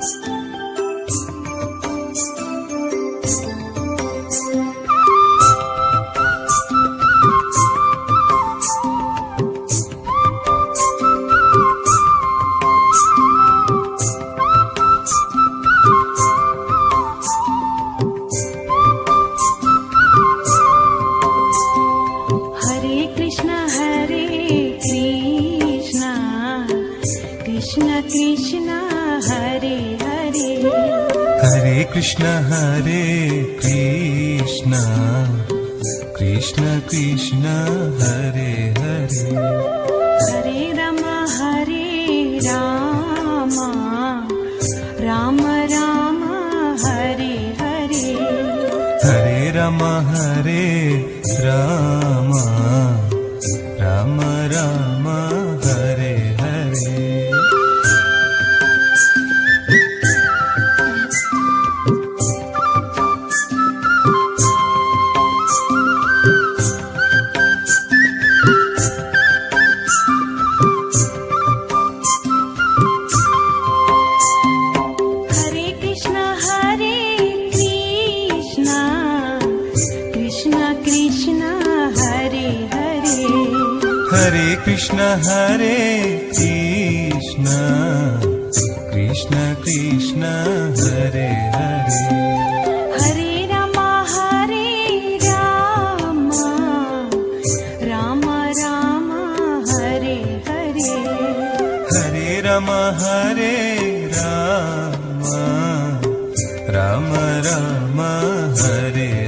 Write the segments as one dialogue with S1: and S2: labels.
S1: Thanks. Ram Ram हरे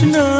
S2: Krishna.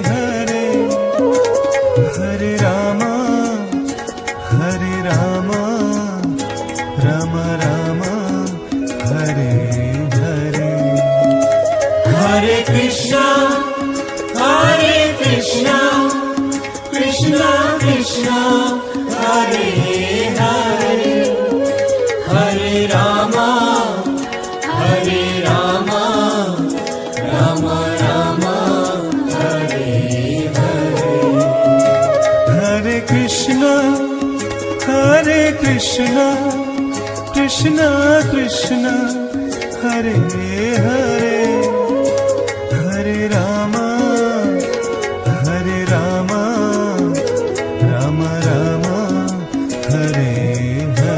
S2: हैं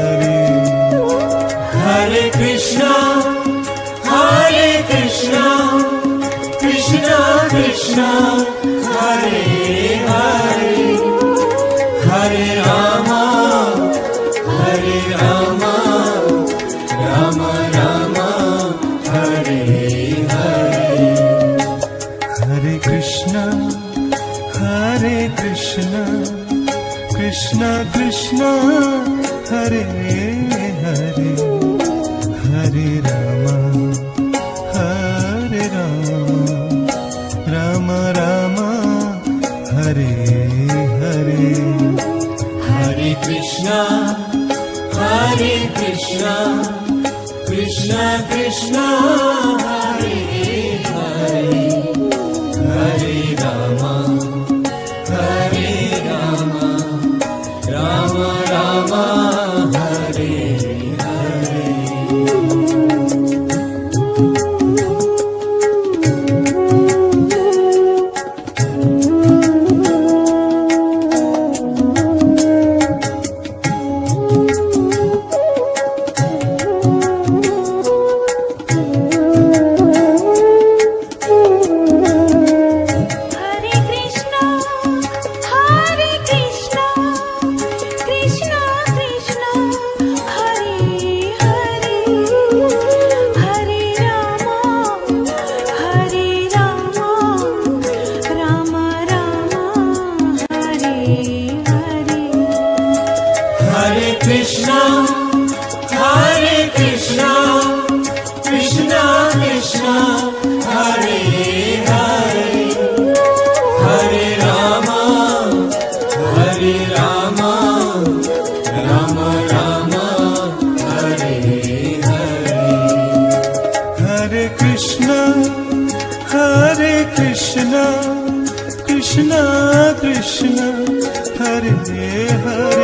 S2: Krishna Hare Hare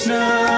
S2: Krishna.